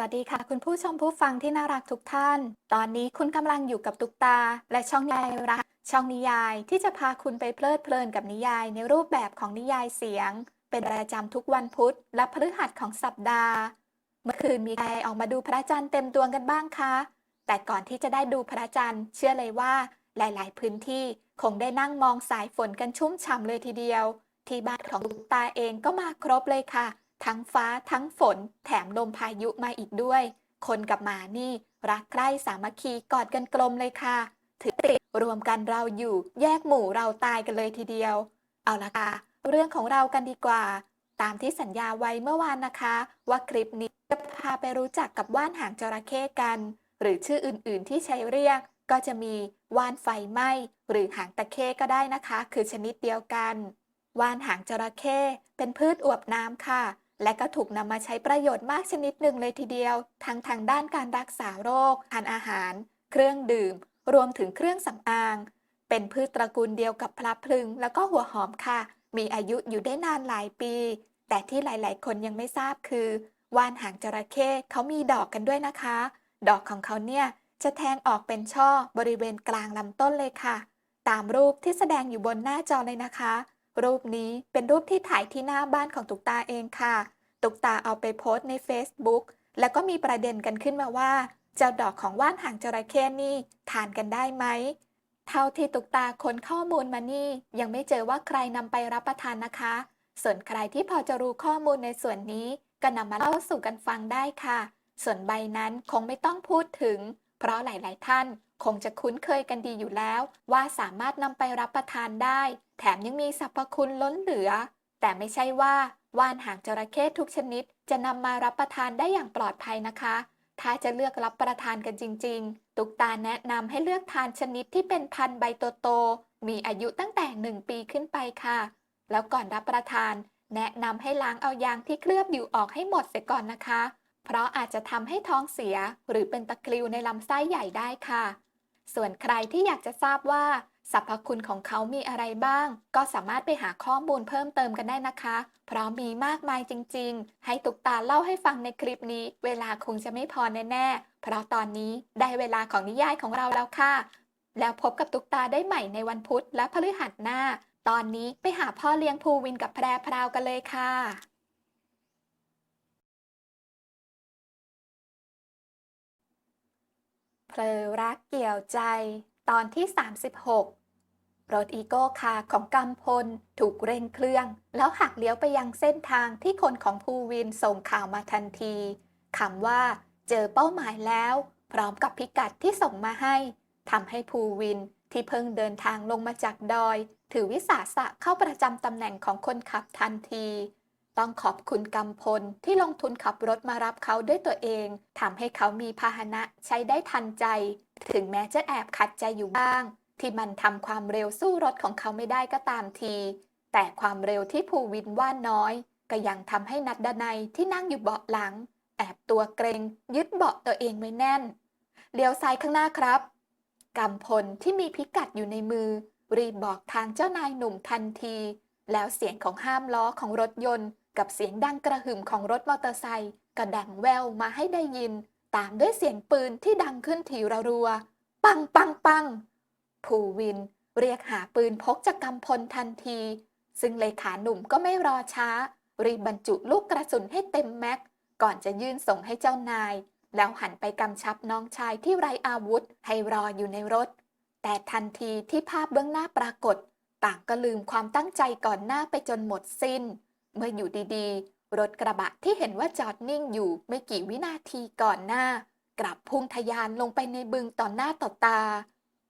สวัสดีค่ะ คุณผู้ชมผู้ฟังที่น่ารักทุกท่าน ตอนนี้คุณกำลังอยู่กับตุกตา และช่องนิยายรัก ช่องนิยายที่จะพาคุณไปเพลิดเพลินกับนิยายในรูปแบบของนิยายเสียง เป็นประจำทุกวันพุธและพฤหัสของสัปดาห์ เมื่อคืนมีใครออกมาดูพระจันทร์เต็มดวงกันบ้างคะ แต่ก่อนที่จะได้ดูพระจันทร์ เชื่อเลยว่า หลาย ๆ พื้นที่คงได้นั่งมองสายฝนกันชุ่มฉ่ำเลยทีเดียว ที่บ้านของตุกตาเองก็มาครบเลยค่ะ ทั้งฟ้าทั้งฝนแถมลมพายุมาอีกด้วย คนกับหมานี่ รักใคร่สามัคคีกอดกันกลมเลยค่ะ ถือติดรวมกันเราอยู่ แยกหมู่เราตายกันเลยทีเดียว เอาละค่ะ เรื่องของเรากันดีกว่า ตามที่สัญญาไว้เมื่อวานนะคะ ว่าคลิปนี้จะพาไปรู้จักกับว่านหางจระเข้กัน หรือชื่ออื่นๆที่ใช้เรียก ก็จะมีว่านไฟไหม้หรือหางตะเข้ก็ได้นะคะ คือชนิดเดียวกันว่านหางจระเข้เป็นพืชอวบน้ำค่ะ และก็ถูกนำมาใช้ประโยชน์มากชนิดหนึ่งเลยทีเดียว ทั้งทางด้านการรักษาโรค ทานอาหาร เครื่องดื่ม รวมถึงเครื่องสำอาง เป็นพืชตระกูลเดียวกับพลับพลึง แล้วก็หัวหอมค่ะ มีอายุอยู่ได้นานหลายปี แต่ที่หลาย ๆ คนยังไม่ทราบคือว่านหางจระเข้เขามีดอกกันด้วยนะคะ ดอกของเขาเนี่ยจะแทงออกเป็นช่อบริเวณกลางลำต้นเลยค่ะ ตามรูปที่แสดงอยู่บนหน้าจอเลยนะคะ รูปนี้เป็นรูปที่ถ่ายที่หน้าบ้านของตุกตาเองค่ะ ตุกตาเอาไปโพสต์ใน Facebook แล้วก็มีประเด็นกันขึ้นมาว่า เจ้าดอกของว่านหางจระเข้นี่ทานกันได้ไหม เท่าที่ตุกตาค้นข้อมูลมานี่ ยังไม่เจอว่าใครนำไปรับประทานนะคะ ส่วนใครที่พอจะรู้ข้อมูลในส่วนนี้ ก็นำมาเล่าสู่กันฟังได้ค่ะ ส่วนใบนั้นคงไม่ต้องพูดถึง เพราะหลาย ๆ ท่าน คงจะคุ้นเคยกันดีอยู่แล้ว ว่าสามารถนำไปรับประทานได้ แถมยังมีสรรพคุณล้นเหลือ แต่ไม่ใช่ว่าว่านหางจระเข้ทุกชนิด จะนำมารับประทานได้อย่างปลอดภัยนะคะ ถ้าจะเลือกรับประทานกันจริง ๆ ตุกตาแนะนำให้เลือกทานชนิดที่เป็นพันใบโตๆมีอายุตั้งแต่ 1 ปีขึ้นไปค่ะ แล้วก่อนรับประทาน แนะนำให้ล้างเอายางที่เคลือบอยู่ออกให้หมดเสียก่อนนะคะ เพราะอาจจะทำให้ท้องเสีย หรือเป็นตะคริวในลำไส้ใหญ่ได้ค่ะ ส่วนใครที่อยากจะทราบว่า สรรพคุณของเขามีอะไรบ้าง ก็สามารถไปหาข้อมูลเพิ่มเติมกันได้นะคะ เพราะมีมากมายจริง ๆ ให้ตุกตาเล่าให้ฟังในคลิปนี้ เวลาคงจะไม่พอแน่ๆ เพราะตอนนี้ได้เวลาของนิยายของเราแล้วค่ะ แล้วพบกับตุกตาได้ใหม่ในวันพุธและพฤหัสหน้า ตอนนี้ไปหาพ่อเลี้ยงภูวินกับแพรพราวกันเลยค่ะเพลอรักเกี่ยวใจตอนที่ 36 รถอีโก้คาของกำพล ถูกเร่งเครื่อง แล้วหักเลี้ยวไปยังเส้นทางที่คนของภูวินส่งข่าวมาทันทีคำว่า เจอเป้าหมายแล้ว พร้อมกับพิกัดที่ส่งมาให้ทำให้ภูวินที่เพิ่งเดินทางลงมาจากดอย ถือวิสาสะเข้าประจำตำแหน่งของคนขับทันที ต้องขอบคุณกำพลที่ลงทุนขับรถมารับเขาด้วยตัวเองทำให้เขามีพาหนะใช้ได้ทันใจ ถึงแม้จะแอบขัดใจอยู่บ้าง ที่มันทำความเร็วสู้รถของเขาไม่ได้ก็ตามที แต่ความเร็วที่ภูวินว่าน้อย ก็ยังทำให้นัดดนัยที่นั่งอยู่เบาะหลัง แอบตัวเกรงยึดเบาะตัวเองไว้แน่นเลี้ยวซ้ายข้างหน้าครับกำพลที่มีพิกัดอยู่ในมือ รีบบอกทางเจ้านายหนุ่มทันที แล้วเสียงของห้ามล้อของรถยนต์ กับเสียงดังกระหึ่มของรถมอเตอร์ไซค์ก็ดังแววมาให้ได้ยิน ตามด้วยเสียงปืนที่ดังขึ้นทีระรัว ปังปังปัง ภูวินเรียกหาปืนพกจากกำพลทันที ซึ่งเลขาหนุ่มก็ไม่รอช้า รีบบรรจุลูกกระสุนให้เต็มแม็ก ก่อนจะยื่นส่งให้เจ้านาย แล้วหันไปกำชับน้องชายที่ไรอาวุธให้รออยู่ในรถ แต่ทันทีที่ภาพเบื้องหน้าปรากฏ ต่างก็ลืมความตั้งใจก่อนหน้าไปจนหมดสิ้น เมื่ออยู่ดีๆ รถกระบะที่เห็นว่าจอดนิ่งอยู่ไม่กี่วินาทีก่อนหน้า กลับพุ่งทะยานลงไปในบึงต่อหน้าต่อตา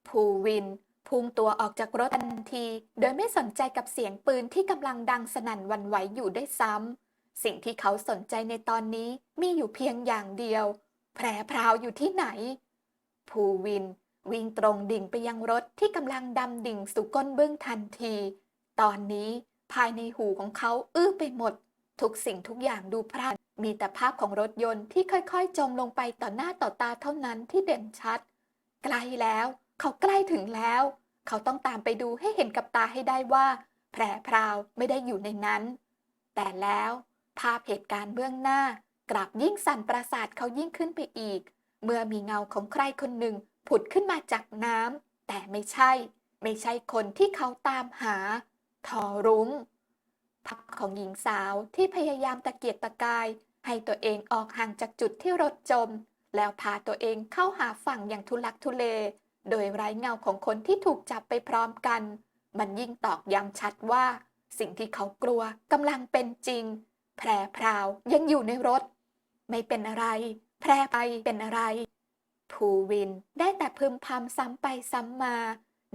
ภูวิน พุ่งตัวออกจากรถทันที โดยไม่สนใจกับเสียงปืนที่กำลังดังสนั่นวันไหวอยู่ได้วยซ้ำ สิ่งที่เขาสนใจในตอนนี้มีอยู่เพียงอย่างเดียวแพรพราวอยู่ที่ไหน ภูวิน วิ่งตรงดิ่งไปยังรถที่กำลังดำดิ่งสู่ก้นเบึ้องทันที ตอนนี้ภายในหูของเขาอื้อไปหมด ทุกสิ่งทุกอย่างดูพร่านมีแต่ภาพของรถยนต์ที่ค่อยๆ จมลงไปต่อหน้าต่อตาเท่านั้นที่เด่นชัด ใกล้แล้ว เขาใกล้ถึงแล้ว เขาต้องตามไปดูให้เห็นกับตาให้ได้ว่าแพรพราวไม่ได้อยู่ในนั้น แต่แล้วภาพเหตุการณ์เบื้องหน้ากลับยิ่งสั่นประสาทเขายิ่งขึ้นไปอีก เมื่อมีเงาของใครคนหนึ่งผุดขึ้นมาจากน้ำแต่ไม่ใช่ ไม่ใช่คนที่เขาตามหา ทอรุ้งพักของหญิงสาวที่พยายามตะเกียกตะกาย ให้ตัวเองออกห่างจากจุดที่รถจม แล้วพาตัวเองเข้าหาฝั่งอย่างทุลักทุเล โดยไร้เงาของคนที่ถูกจับไปพร้อมกัน มันยิ่งตอกย้ำชัดว่า สิ่งที่เขากลัวกำลังเป็นจริง แพรพราวยังอยู่ในรถ ไม่เป็นอะไร แพรไปเป็นอะไร ภูวินได้แต่พึมพำซ้ำไปซ้ำมา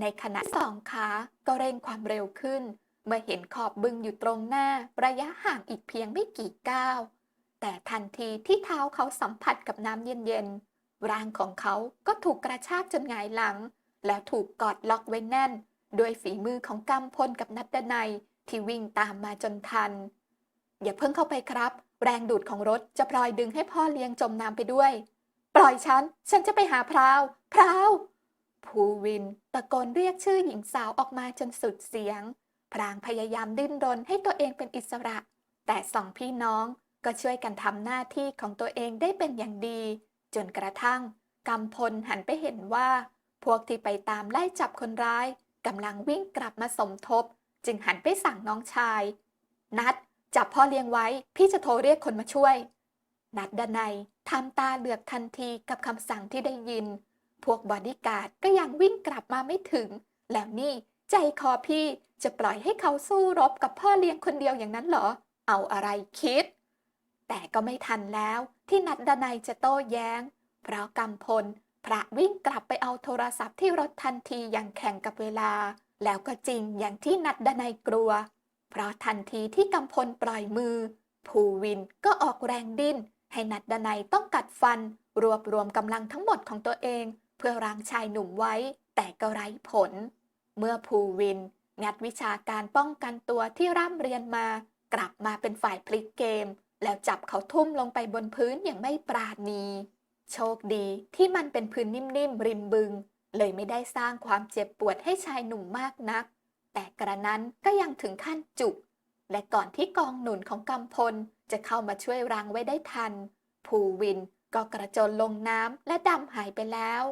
ในขณะสองขาก็เร่งความเร็วขึ้น เมื่อเห็นขอบบึงอยู่ตรงหน้าระยะห่างอีกเพียงไม่กี่ก้าวแต่ทันทีที่เท้าเขาสัมผัสกับน้ำเย็นๆ ร่างของเขาก็ถูกกระชากจนหงายหลัง แล้วถูกกอดล็อกไว้แน่น ด้วยฝีมือของกำพลกับนัดดนัยที่วิ่งตามมาจนทัน อย่าเพิ่งเข้าไปครับ แรงดูดของรถจะพลอยดึงให้พ่อเลี้ยงจมน้ำไปด้วย ปล่อยฉัน ฉันจะไปหาพราว พราวภูวินตะโกนเรียกชื่อหญิงสาวออกมาจนสุดเสียง พรางพยายามดิ้นรนให้ตัวเองเป็นอิสระ แต่สองพี่น้องก็ช่วยกันทำหน้าที่ของตัวเองได้เป็นอย่างดี จนกระทั่งกำพลหันไปเห็นว่า พวกที่ไปตามไล่จับคนร้ายกำลังวิ่งกลับมาสมทบ จึงหันไปสั่งน้องชาย นัดจับพ่อเลี้ยงไว้ พี่จะโทรเรียกคนมาช่วย นัดดนัยทำตาเหลือกทันทีกับคำสั่งที่ได้ยิน พวกบอดี้การ์ดก็ยังวิ่งกลับมาไม่ถึง แล้วนี่ใจคอพี่จะปล่อยให้เขาสู้รบกับพ่อเลี้ยงคนเดียวอย่างนั้นเหรอ เอาอะไรคิด แต่ก็ไม่ทันแล้วที่นัดดนัยจะโต้แย้ง เพราะกำพล พระวิ่งกลับไปเอาโทรศัพท์ที่รถทันทีอย่างแข่งกับเวลา แล้วก็จริงอย่างที่นัดดนัยกลัว เพราะทันทีที่กำพลปล่อยมือ ภูวินก็ออกแรงดิ้น ให้นัดดนัยต้องกัดฟัน รวบรวมกำลังทั้งหมดของตัวเอง เพื่อรั้งชายหนุ่มไว้ แต่ก็ไร้ผล เมื่อภูวิน งัดวิชาการป้องกันตัวที่ร่ำเรียนมากลับมาเป็นฝ่ายพลิกเกม แล้วจับเขาทุ่มลงไปบนพื้นอย่างไม่ปราณี โชคดีที่มันเป็นพื้นนิ่มๆ ริมบึง เลยไม่ได้สร้างความเจ็บปวดให้ชายหนุ่มมากนัก แต่กระนั้นก็ยังถึงขั้นจุก และก่อนที่กองหนุนของกำพลจะเข้ามาช่วยรังไว้ได้ทัน ภูวินก็กระโจนลงน้ำและดำหายไปแล้ว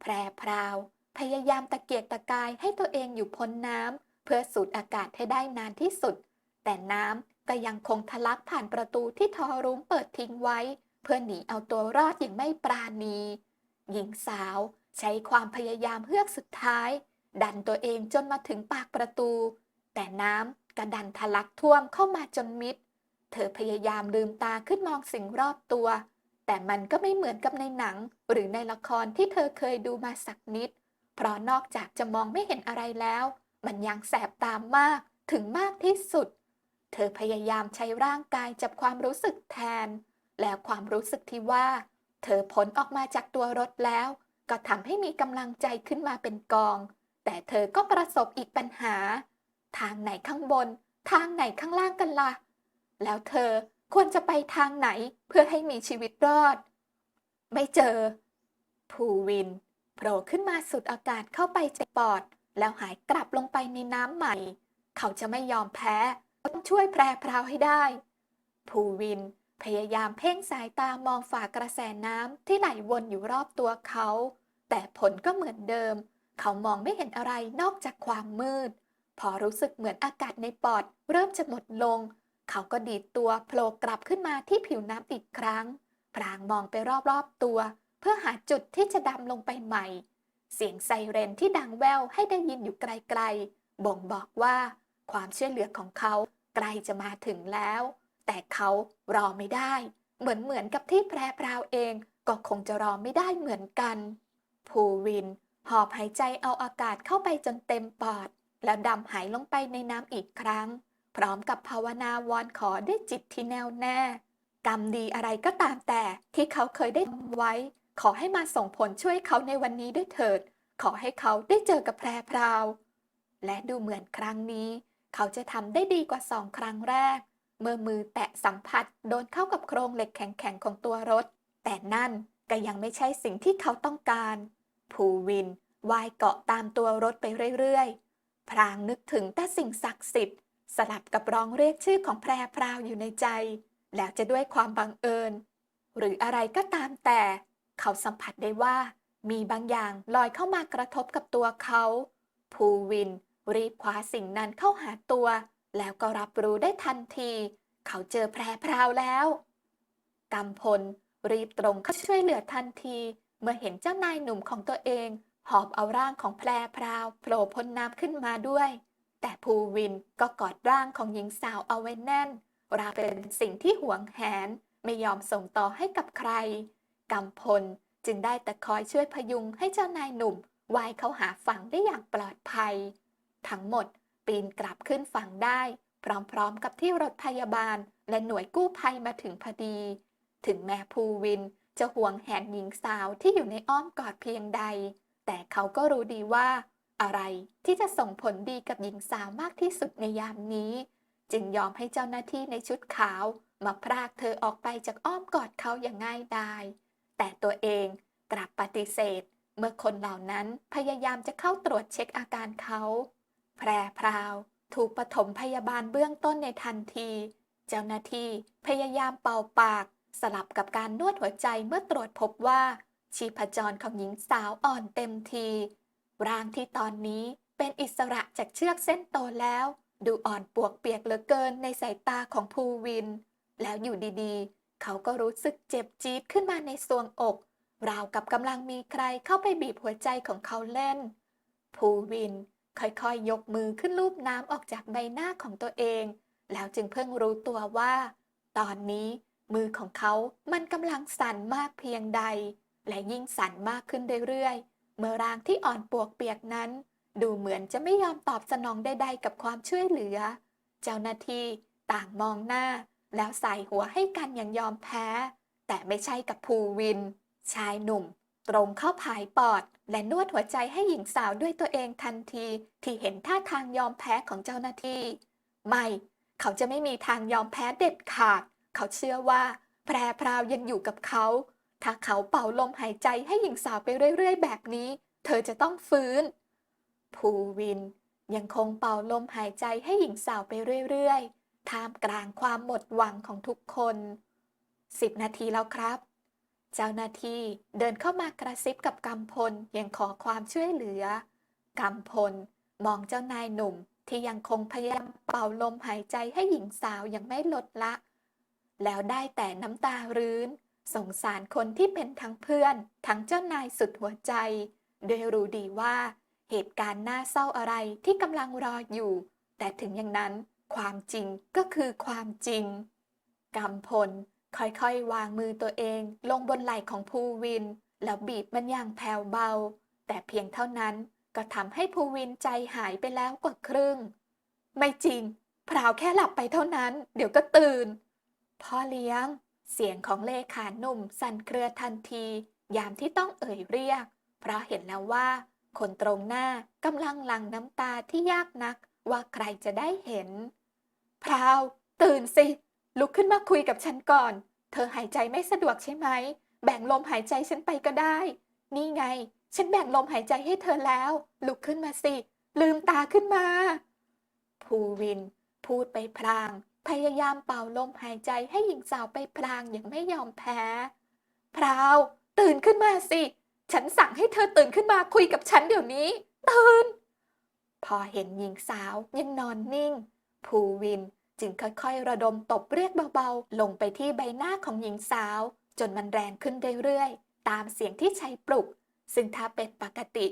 แพรพราว พยายามตะเกียกตะกายให้ตัวเองอยู่พ้นน้ำเพื่อสูดอากาศให้ได้นานที่สุด แต่น้ำ ก็ยังคงทะลักผ่านประตูที่ทอรุ้งเปิดทิ้งไว้ เพื่อหนีเอาตัวรอดอย่างไม่ปราณี หญิงสาวใช้ความพยายามเฮือกสุดท้าย ดันตัวเองจนมาถึงปากประตู แต่น้ำกระดันทะลักท่วมเข้ามาจนมิด เธอพยายามลืมตาขึ้นมองสิ่งรอบตัว แต่มันก็ไม่เหมือนกับในหนัง หรือในละครที่เธอเคยดูมาสักนิด เพราะนอกจากจะมองไม่เห็นอะไรแล้ว มันยังแสบตามมากถึงมากที่สุด เธอพยายามใช้ร่างกายจับความรู้สึกแทน แล้วความรู้สึกที่ว่า เธอพ้นออกมาจากตัวรถแล้ว ก็ทำให้มีกำลังใจขึ้นมาเป็นกอง แต่เธอก็ประสบอีกปัญหา ทางไหนข้างบน ทางไหนข้างล่างกันละ่ะ แล้วเธอควรจะไปทางไหนเพื่อให้มีชีวิตรอด ไม่เจอ ภูวินโผล่ขึ้นมาสุดอากาศเข้าไปใจปอด แล้วหายกลับลงไปในน้ำใหม่ เขาจะไม่ยอมแพ้ ต้องช่วยแพรพราวให้ได้ ภูวินพยายามเพ่งสายตามองฝ่ากระแสน้ำที่ไหลวนอยู่รอบตัวเขา แต่ผลก็เหมือนเดิม เขามองไม่เห็นอะไรนอกจากความมืด พอรู้สึกเหมือนอากาศในปอด เริ่มจะหมดลง เขาก็ดีดตัวโผล่กลับขึ้นมาที่ผิวน้ำอีกครั้ง พรางมองไปรอบๆตัว เพื่อหาจุดที่จะดำลงไปใหม่ เสียงไซเรนที่ดังแว่วให้ได้ยินอยู่ไกลๆ บ่งบอกว่า ความช่วยเหลือของเขาใกล้จะมาถึงแล้ว แต่เขารอไม่ได้ เหมือนเหมือนกับที่แพรพราวเองก็คงจะรอไม่ได้เหมือนกัน ภูวินหอบหายใจเอาอากาศเข้าไปจนเต็มปอด แล้วดำหายลงไปในน้ำอีกครั้ง พร้อมกับภาวนาวอนขอด้วยจิตที่แน่วแน่ กรรมดีอะไรก็ตามแต่ที่เขาเคยได้ทำไว้ ขอให้มาส่งผลช่วยเขาในวันนี้ด้วยเถิด ขอให้เขาได้เจอกับแพรพราว และดูเหมือนครั้งนี้ เขาจะทำได้ดีกว่าสองครั้งแรก เมื่อมือแตะสัมผัสโดนเข้ากับโครงเหล็กแข็งๆของตัวรถ แต่นั่นก็ยังไม่ใช่สิ่งที่เขาต้องการ ภูวินวายเกาะตามตัวรถไปเรื่อยๆ พรางนึกถึงแต่สิ่งศักดิ์สิทธิ์สลับกับร้องเรียกชื่อของแพรพราวอยู่ในใจ แล้วจะด้วยความบังเอิญ หรืออะไรก็ตามแต่ เขาสัมผัสได้ว่า มีบางอย่างลอยเข้ามากระทบกับตัวเขา ภูวิน รีบคว้าสิ่งนั้นเข้าหาตัว แล้วก็รับรู้ได้ทันที เขาเจอแพรพราวแล้วกำพลรีบตรงเข้าช่วยเหลือทันที เมื่อเห็นเจ้านายหนุ่มของตัวเอง หอบเอาร่างของแพรพราวโผล่พ้นน้ำขึ้นมาด้วย แต่ภูวินก็กอดร่างของหญิงสาวเอาไว้แน่นราเป็นสิ่งที่หวงแหนไม่ยอมส่งต่อให้กับใครกำพลจึงได้แต่คอยช่วยพยุงให้เจ้านายหนุ่มว่ายเข้าหาฝั่งได้อย่างปลอดภัย ทั้งหมดปีนกลับขึ้นฝั่งได้ พร้อมๆ กับที่รถพยาบาล และหน่วยกู้ภัยมาถึงพอดี ถึงแม้ภูวินจะห่วงแหนหญิงสาวที่อยู่ในอ้อมกอดเพียงใด แต่เขาก็รู้ดีว่า อะไรที่จะส่งผลดีกับหญิงสาวมากที่สุดในยามนี้ จึงยอมให้เจ้าหน้าที่ในชุดขาวมาพรากเธอออกไปจากอ้อมกอดเขาอย่างง่ายดายแต่ตัวเองกลับปฏิเสธ เมื่อคนเหล่านั้นพยายามจะเข้าตรวจเช็คอาการเขา แพรพราว ถูกปฐมพยาบาลเบื้องต้นในทันที เจ้าหน้าที่พยายามเป่าปาก สลับกับการนวดหัวใจเมื่อตรวจพบว่า ชีพจรของหญิงสาวอ่อนเต็มที ร่างที่ตอนนี้เป็นอิสระจากเชือกเส้นโตแล้ว ดูอ่อนปวกเปียกเหลือเกินในสายตาของภูวิน แล้วอยู่ดีๆ เขาก็รู้สึกเจ็บจี๊ดขึ้นมาในทรวงอก ราวกับกำลังมีใครเข้าไปบีบหัวใจของเขาเล่น ภูวิน ค่อยๆ ยกมือขึ้นลูบน้ำออกจากใบหน้าของตัวเอง แล้วจึงเพิ่งรู้ตัวว่า ตอนนี้มือของเขามันกำลังสั่นมากเพียงใด และยิ่งสั่นมากขึ้นเรื่อยๆ เมื่อร่างที่อ่อนปวกเปียกนั้น ดูเหมือนจะไม่ยอมตอบสนองใดๆ กับความช่วยเหลือ เจ้าหน้าที่ต่างมองหน้า แล้วใส่หัวให้กันอย่างยอมแพ้ แต่ไม่ใช่กับภูวิน ชายหนุ่ม ตรงเข้าผายปอด และนวดหัวใจให้หญิงสาวด้วยตัวเองทันที ที่เห็นท่าทางยอมแพ้ของเจ้าหน้าที่ ไม่ เขาจะไม่มีทางยอมแพ้เด็ดขาด เขาเชื่อว่า แพรพราวยังอยู่กับเขา ถ้าเขาเป่าลมหายใจให้หญิงสาวไปเรื่อยๆ แบบนี้ เธอจะต้องฟื้น ภูวินยังคงเป่าลมหายใจให้หญิงสาวไปเรื่อยๆ ท่ามกลางความหมดหวังของทุกคน สิบนาทีแล้วครับ เจ้าหน้าที่เดินเข้ามากระซิบกับกำพลยังขอความช่วยเหลือกำพลมองเจ้านายหนุ่มที่ยังคงพยายามเป่าลมหายใจให้หญิงสาวยังไม่ลดละ แล้วได้แต่น้ำตารื้น สงสารคนที่เป็นทั้งเพื่อน ทั้งเจ้านายสุดหัวใจ โดยรู้ดีว่า เหตุการณ์น่าเศร้าอะไรที่กำลังรออยู่ แต่ถึงอย่างนั้น ความจริงก็คือความจริงกำพล ค่อยๆ วางมือตัวเองลงบนไหล่ของภูวิน แล้วบีบมันอย่างแผ่วเบา แต่เพียงเท่านั้นก็ทำให้ภูวินใจหายไปแล้วกว่าครึ่ง ไม่จริงพราวแค่หลับไปเท่านั้น เดี๋ยวก็ตื่น พ่อเลี้ยง เสียงของเลขาหนุ่มสั่นเครือทันที ยามที่ต้องเอ่ยเรียก เพราะเห็นแล้วว่า คนตรงหน้ากำลังหลั่งน้ำตาที่ยากนักว่าใครจะได้เห็น พราว ตื่นสิ ลุกขึ้นมาคุยกับฉันก่อน เธอหายใจไม่สะดวกใช่ไหม แบ่งลมหายใจฉันไปก็ได้ นี่ไง ฉันแบ่งลมหายใจให้เธอแล้ว ลุกขึ้นมาสิ ลืมตาขึ้นมา ภูวิน พูดไปพลาง พยายามเป่าลมหายใจให้หญิงสาวไปพลางอย่างไม่ยอมแพ้ พราว ตื่นขึ้นมาสิ ฉันสั่งให้เธอตื่นขึ้นมาคุยกับฉันเดี๋ยวนี้ ตื่น พอเห็นหญิงสาวยังนอนนิ่ง ภูวิน จึงค่อยๆ ระดมตบเรียกเบาๆ ลงไปที่ใบหน้าของหญิงสาว จนมันแรงขึ้นเรื่อยๆ ตามเสียงที่ใช้ปลุก ซึ่งถ้าเป็นปกติ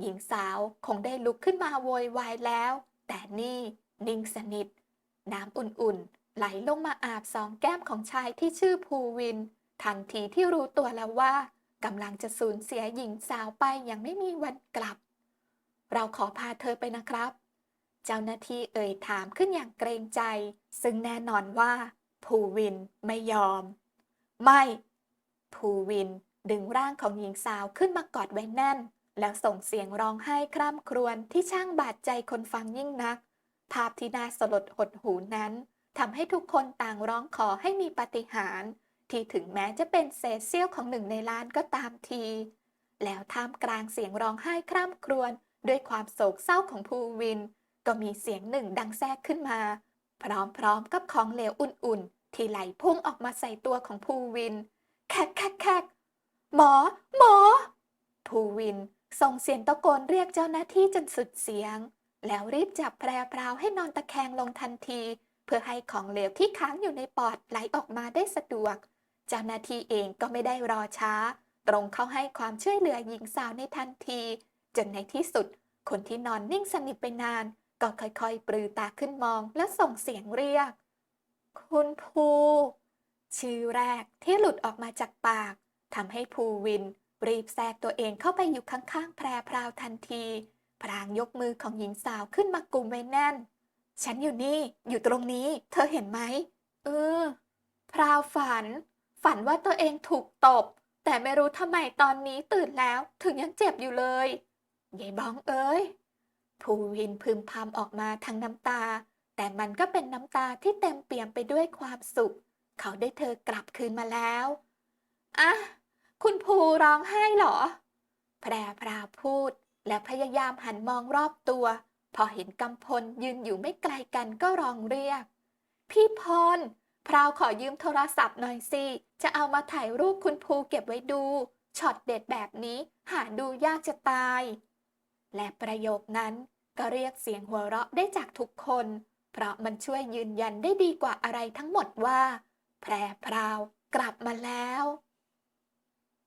หญิงสาวคงได้ลุกขึ้นมาโวยวายแล้ว แต่นี่นิ่งสนิท น้ำอุ่นๆ ไหลลงมาอาบสองแก้มของชายที่ชื่อภูวิน ทันทีที่รู้ตัวแล้วว่ากำลังจะสูญเสียหญิงสาวไปอย่างไม่มีวันกลับ เราขอพาเธอไปนะครับ เจ้าหน้าที่เอ่ยถามขึ้นอย่างเกรงใจ ซึ่งแน่นอนว่า ภูวินไม่ยอม ไม่ ภูวินดึงร่างของหญิงสาวขึ้นมากอดไว้แน่น แล้วส่งเสียงร้องไห้คร่ำครวญที่ช่างบาดใจคนฟังยิ่งนัก ภาพที่น่าสลดหดหูนั้นทำให้ทุกคนต่างร้องขอให้มีปาฏิหาริ์ที่ถึงแม้จะเป็นเศษเสี้ยวของหนึ่งในล้านก็ตามที แล้วท่ามกลางเสียงร้องไห้คร่ำครวญด้วยความโศกเศร้าของภูวิน ก็มีเสียงหนึ่งดังแทรกขึ้นมา พร้อมๆกับของเหลวอุ่นๆ ที่ไหลพุ่งออกมาใส่ตัวของภูวิน แคกแคกแคกหมอ หมอ ภูวินส่งเสียงตะโกนเรียกเจ้าหน้าที่จนสุดเสียง แล้วรีบจับแพรพราวให้นอนตะแคงลงทันที เพื่อให้ของเหลวที่ค้างอยู่ในปอดไหลออกมาได้สะดวก เจ้าหน้าที่เองก็ไม่ได้รอช้า ตรงเข้าให้ความช่วยเหลือหญิงสาวในทันที จนในที่สุด คนที่นอนนิ่งสนิทไปนาน ก็ค่อยๆ ปรือตาขึ้นมองและส่งเสียงเรียก คุณภูชื่อแรกที่หลุดออกมาจากปากทำให้ภูวิน รีบแทรกตัวเองเข้าไปอยู่ข้างๆ แพรพราวทันที พรางยกมือของหญิงสาวขึ้นมากุมไว้แน่น ฉันอยู่นี่ อยู่ตรงนี้ เธอเห็นไหมเออพราวฝัน ฝันว่าตัวเองถูกตบ แต่ไม่รู้ทำไมตอนนี้ตื่นแล้วถึงยังเจ็บอยู่เลยยายบ้องเอ้ย ภูวินพึมพำออกมาทั้งน้ำตา แต่มันก็เป็นน้ำตาที่เต็มเปี่ยมไปด้วยความสุข เขาได้เธอกลับคืนมาแล้วอะคุณภูร้องไห้เหรอ แพรพราพูด และพยายามหันมองรอบตัว พอเห็นกำพลยืนอยู่ไม่ไกลกันก็ร้องเรียก พี่พรพราวขอยืมโทรศัพท์หน่อยสิ จะเอามาถ่ายรูปคุณภูเก็บไว้ดู ช็อตเด็ดแบบนี้หาดูยากจะตาย และประโยคนั้นก็เรียกเสียงหัวเราะได้จากทุกคน เพราะมันช่วยยืนยันได้ดีกว่าอะไรทั้งหมดว่า แพรพราวกลับมาแล้ว